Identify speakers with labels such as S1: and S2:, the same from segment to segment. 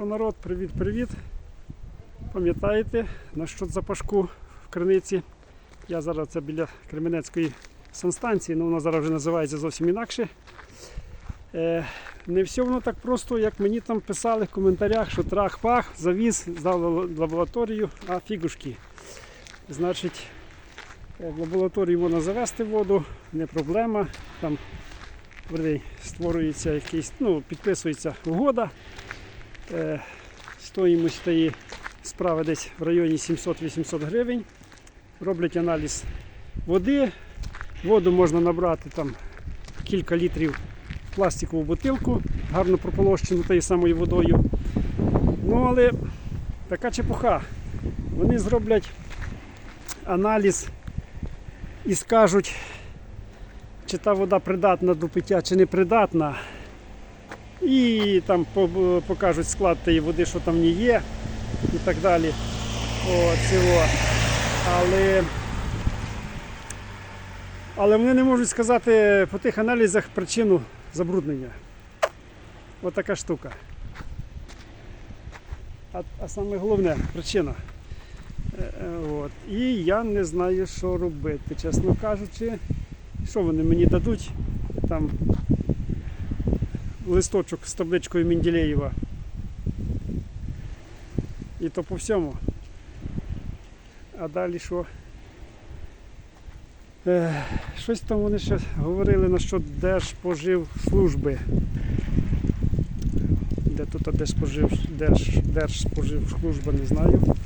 S1: Що народ, привіт-привіт. Пам'ятаєте наш щот запашку в криниці? Я зараз це біля Кременецької санстанції, але вона зараз вже називається зовсім інакше. Е, не все воно так просто, як мені там писали в коментарях, що трах-пах, завіз, здав лабораторію, а фігушки. Значить, е, в лабораторію можна завести воду, не проблема. Там створюється якийсь, ну, підписується угода. Е, стоїмость тієї справи десь в районі 700-800 гривень. Роблять аналіз води. Воду можна набрати там кілька літрів в пластикову бутилку, гарно прополощену тією самою водою. Ну, але така чепуха. Вони зроблять аналіз і скажуть, чи та вода придатна до пиття, чи не придатна. І там покажуть склад тієї води, що там ній є, і так далі. О, цього. Але, але вони не можуть сказати по тих аналізах причину забруднення. Ось така штука. А, а саме головне причина. Е, е, От. І я не знаю, що робити, чесно кажучи. Що вони мені дадуть? Там листочок з табличкою Менделєєва. І то по всьому. А далі що? Е, щось там вони ще говорили насчет Держпоживслужби. Де тут Держпожив, Держ, Держспоживслужба, не знаю.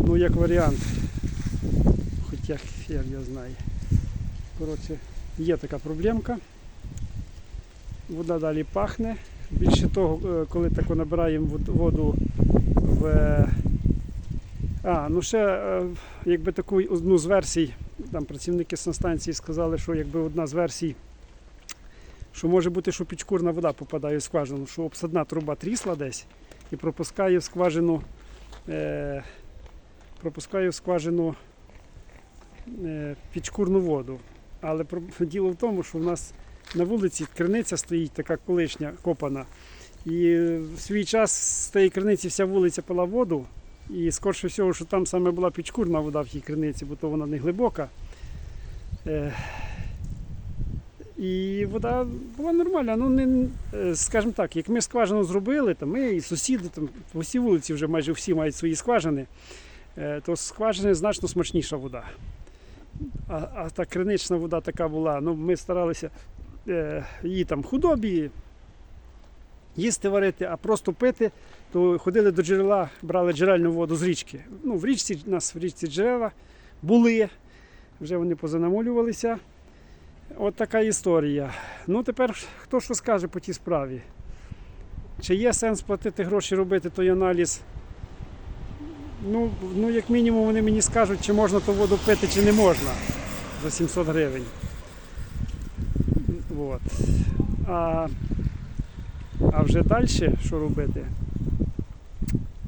S1: Ну, як варіант. Хоча хер я знаю. Коротше, є така проблемка. Вода далі пахне. Більше того, е, коли тако набираємо воду в. А, ну ще е, якби таку одну з версій, там працівники санстанції сказали, що якби одна з версій, що може бути, що підшкурна вода попадає в скважину, що обсадна труба трісла десь і пропускає в скважину, е, пропускає в скважину е, підшкурну воду. Але діло в тому, що в нас на вулиці криниця стоїть така колишня копана. І в свій час з тієї криниці вся вулиця пила воду. І скорше всього, що там саме була підшкурна вода в тій криниці, бо то вона не глибока. Е, І вода була нормальна. Ну, не, е, скажімо так, як ми скважину зробили, то ми і сусіди, там, всій вулиці вже майже всі мають свої скважини, е, то скважини значно смачніша вода. А, а та кринична вода така була. Ну, ми старалися е, її там худобі їсти варити, а просто пити, то ходили до джерела, брали джерельну воду з річки. Ну, в річці у нас в річці джерела були, вже вони позанамолювалися. От така історія. Ну тепер хто що скаже по тій справі? Чи є сенс платити гроші, робити той аналіз? Ну, ну, як мінімум, вони мені скажуть, чи можна ту воду пити, чи не можна за 700 гривень. От. А, а вже далі що робити?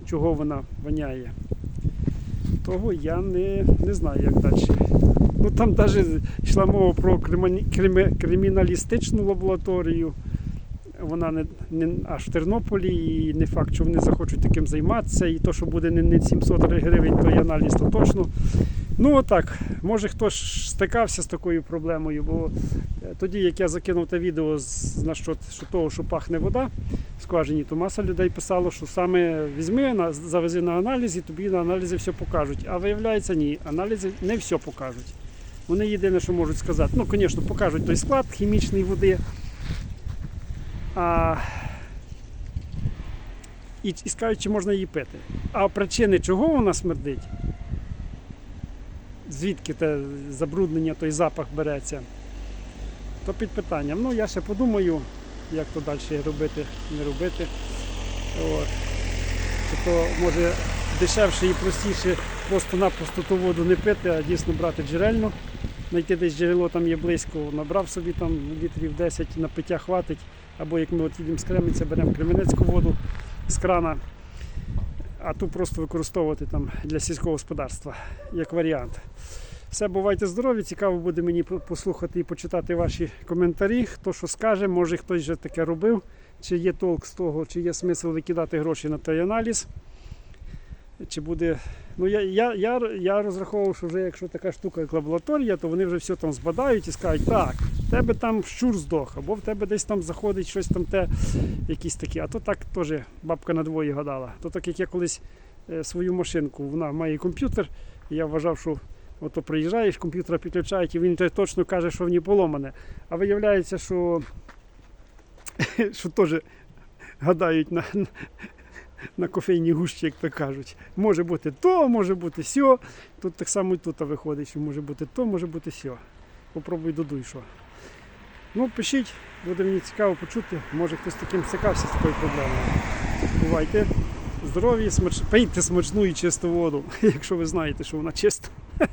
S1: Чого вона воняє? Того я не, не знаю, як далі. Ну там навіть йшла мова про криміналістичну лабораторію. Вона не, не аж в Тернополі, і не факт, що вони захочуть таким займатися. І то, що буде не, не 700 гривень, той аналіз, то точно. Ну отак, може хтось стикався з такою проблемою, бо е, тоді, як я закинув те відео з на що, того, що пахне вода в скважині, то маса людей писало, що саме візьми, завези на аналіз і тобі на аналізі все покажуть. А виявляється, ні, аналізи не все покажуть. Вони єдине, що можуть сказати, ну, звісно, покажуть той склад хімічної води. А... І, і скажуть, чи можна її пити. А причини, чого вона смердить, звідки те забруднення, той запах береться, то під питанням. Ну, я ще подумаю, як то далі робити, не робити. От. Чи то може дешевше і простіше просто-напросто ту воду не пити, а дійсно брати джерельну. Знайти десь джерело там є близько, набрав собі там літрів 10 на пиття хватить. Або як ми от їдемо з Кременця, беремо кременецьку воду з крана, а ту просто використовувати там для сільського господарства як варіант. Все, бувайте здорові, цікаво буде мені послухати і почитати ваші коментарі. Хто що скаже, може хтось вже таке робив, чи є толк з того, чи є смисл викидати гроші на той аналіз. Чи буде. Ну, я, я, я, я розраховував, що вже якщо така штука, як лабораторія, то вони вже все там збадають і скажуть, так, в тебе там щур здох, або в тебе десь там заходить щось там те, якісь такі. А то так теж бабка на двоє гадала. То так як я колись е, свою машинку, вона має комп'ютер, і я вважав, що ото приїжджаєш, комп'ютера підключають, і він точно каже, що в ній поломане. А виявляється, що теж гадають на, на кофейній гущі, як то кажуть. Може бути то, може бути сьо. Тут так само і тут виходить, що може бути то, може бути сьо. Попробуй додуй що. Ну, пишіть, буде мені цікаво почути. Може хтось таким стикався з такою проблемою. Бувайте здорові, смач... пийте смачну і чисту воду, якщо ви знаєте, що вона чиста.